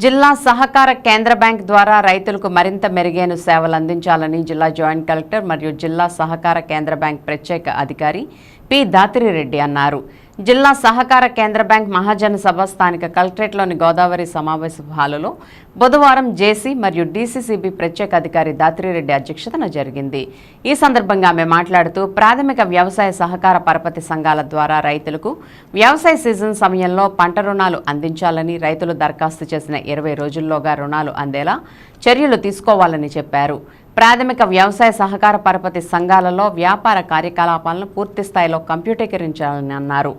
జిల్లా సహకార కేంద్ర బ్యాంక్ ద్వారా రైతులకు మరింత మెరుగైన సేవలు అందించాలని జిల్లా జాయింట్ కలెక్టర్ మరియు జిల్లా సహకార కేంద్ర బ్యాంక్ ప్రత్యేక అధికారి పి. దాతిరిరెడ్డి అన్నారు. జిల్లా సహకార కేంద్ర బ్యాంక్ మహాజన సభ స్థానిక కలెక్టరేట్లోని గోదావరి సమావేశ హాలులో బుధవారం జేసీ మరియు డీసీసీబీ ప్రత్యేక అధికారి దాత్రిరెడ్డి అధ్యక్షతన జరిగింది. ఈ సందర్భంగా ఆమె మాట్లాడుతూ ప్రాథమిక వ్యవసాయ సహకార పరపతి సంఘాల ద్వారా రైతులకు వ్యవసాయ సీజన్ సమయంలో పంట రుణాలు అందించాలని రైతులు దరఖాస్తు చేసిన ఇరవై రోజుల్లోగా రుణాలు అందేలా చర్యలు తీసుకోవాలని చెప్పారు. ప్రాథమిక వ్యవసాయ సహకార పరపతి సంఘాలలో వ్యాపార కార్యకలాపాలను పూర్తి స్థాయిలో కంప్యూటీకరించాలని అన్నారు.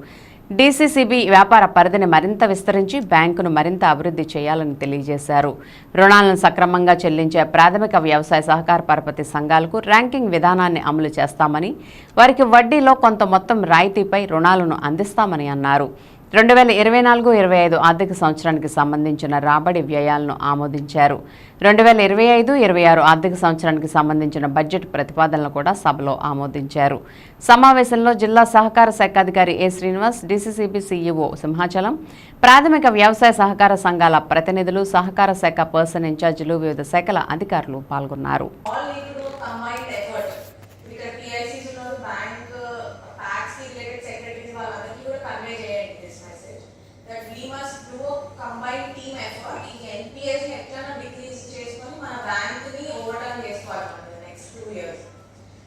డీసీసీబీ వ్యాపార పరిధిని మరింత విస్తరించి బ్యాంకును మరింత అభివృద్ధి చేయాలని తెలియజేశారు. రుణాలను సక్రమంగా చెల్లించే ప్రాథమిక వ్యవసాయ సహకార పరపతి సంఘాలకు ర్యాంకింగ్ విధానాన్ని అమలు చేస్తామని వారికి వడ్డీలో కొంత మొత్తం రాయితీపై రుణాలను అందిస్తామని అన్నారు. రెండు వేల ఇరవై నాలుగు ఇరవై ఐదు ఆర్థిక సంవత్సరానికి సంబంధించిన రాబడి వ్యయాలను ఆమోదించారు. రెండు వేల ఇరవై ఐదు ఇరవై ఆరు ఆర్థిక సంవత్సరానికి సంబంధించిన బడ్జెట్ ప్రతిపాదనలు కూడా సభలో ఆమోదించారు. సమావేశంలో జిల్లా సహకార శాఖ అధికారి A Srinivas DCCB CEO Simhachalam ప్రాథమిక వ్యవసాయ సహకార సంఘాల ప్రతినిధులు సహకార శాఖ పర్సన్ ఇన్ఛార్జీలు వివిధ శాఖల అధికారులు పాల్గొన్నారు. We must do combine team effort ఈ ఎన్పిఎస్ ఎట్లా డిక్రీజ్ చేసుకొని మన బ్యాంక్ని ఓవర్టర్న్ చేసుకోవాలి నెక్స్ట్ టూ ఇయర్స్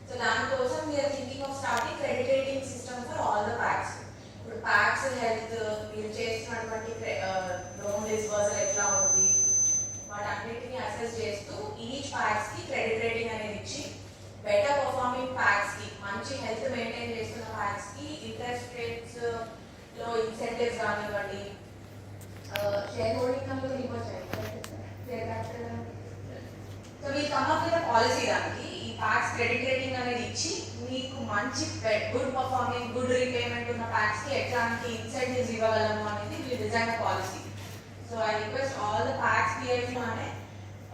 సో దానికోసం మీరు thinking of starting credit rating system for all the PACS ఇప్పుడు ప్యాక్స్ హెల్త్ మీరు చేస్తున్నటువంటి లోన్ డిస్బర్సల్ ఎట్లా ఉంది వాటన్నిటిని అసెస్ చేస్తూ ఈచ్ ప్యాక్స్కి క్రెడిట్ రేటింగ్ అనేది ఇచ్చి బెటర్ పర్ఫార్మింగ్ ప్యాక్స్కి మంచి హెల్త్ మెయింటైన్ చేస్తున్న ప్యాక్స్కి ఇంట్రెస్ట్ రేట్స్లో ఇన్సెంటివ్స్ కానివ్వండి share holding company so we come up with policy దానికి ఈ ప్యాక్స్ క్రెడిట్ రేటింగ్ అనేది ఇచ్చి మీకు మంచి గుడ్ పర్ఫార్మింగ్ గుడ్ రీపేమెంట్ ఉన్న ప్యాక్స్కి ఎట్లాంటి ఇన్సెంటివ్స్ ఇవ్వగలము అనేది మీ design policy so I request all the PACS PFU on it.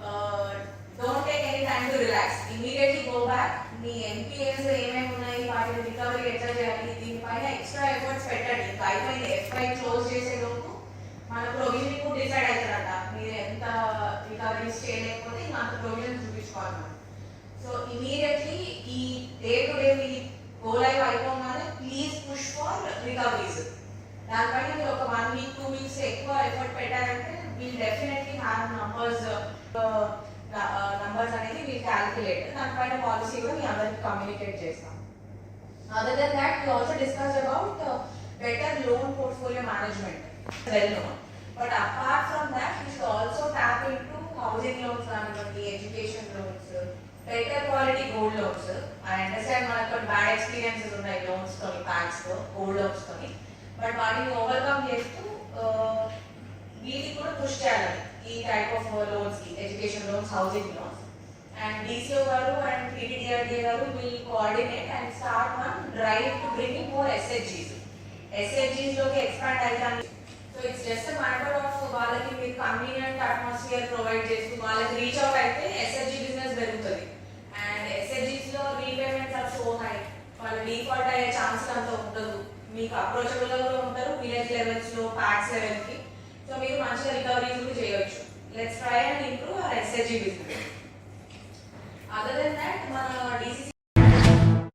Uh, don't take any time to relax. Immediately go మీ ఎంపీఎస్ ఏమేమి ఉన్నాయి వాటి రికవరీ ఎట్లా చేయాలి దీనిపైన ఎక్స్ట్రా ఎఫర్ట్స్ పెట్టండి ఇంకా అయిపోయింది ఎఫ్ఐ క్లోజ్ చేసే లోపు మన ప్రొవిజన్ కూడా డిసైడ్ అవుతారంట. మీరు ఎంత రికవరీస్ చేయలేకపోతే ఇంకా అంత ప్రొవిజన్ చూపించుకోవాలి మనం. సో ఇమీడియట్లీ ఈ డే టు డే మీ గో లైవ్ అయిపోగానే ప్లీజ్ పుష్ ఫర్ రికవరీస్ దానిపైన మీరు ఒక వన్ వీక్ టూ వీక్స్ ఎక్కువ ఎఫర్ట్ పెట్టారంటే we'll definitely have numbers numbers అనేది వీల్ క్యాలిక్యులేట్ దానిపైన పాలసీ కూడా మీ అందరికి కమ్యూనికేట్ చేస్తాం. Other than that we also discuss about better loan portfolio management well known but apart from that you should also tap into housing loans కానివ్వండి education loans better quality gold loans I understand మనకు కొన్ని bad experiences ఉన్నాయి loans తోని బ్యాంక్స్తో gold loans తోని. But వాటిని overcome చేస్తూ ఆ, వీటికి కూడా పుష్ చేయాలి. ఈ type of లోన్స్కి education loans housing loans and DCO గారు అండ్ టీడీఆర్డీ గారు will coordinate and start one drive to bring more ఎస్హెచ్జీస్ ఎస్హెచ్జీస్లోకి ఎక్స్పాండ్ అవుతాను. So it's just matter of వాళ్ళకి మీరు కన్వీనియంట్ అట్మాస్ఫియర్ ప్రొవైడ్ చేస్తూ వాళ్ళకి రీచ్ అవుట్ అయితే ఎస్హెచ్జీ బిజినెస్ పెరుగుతుంది. అండ్ ఎస్హెచ్జీస్లో రీపేమెంట్స్ ఆర్ సో హై వాళ్ళు డిఫాల్ట్ అయ్యే ఛాన్స్ అంత ఉండదు. మీకు అప్రోచబుల్లో కూడా ఉంటారు విలేజ్ లెవెల్స్లో ప్యాక్స్ లెవెల్కి. సో మీరు మంచిగా రికవరీ చేయొచ్చు. Let's try and improve our SHG business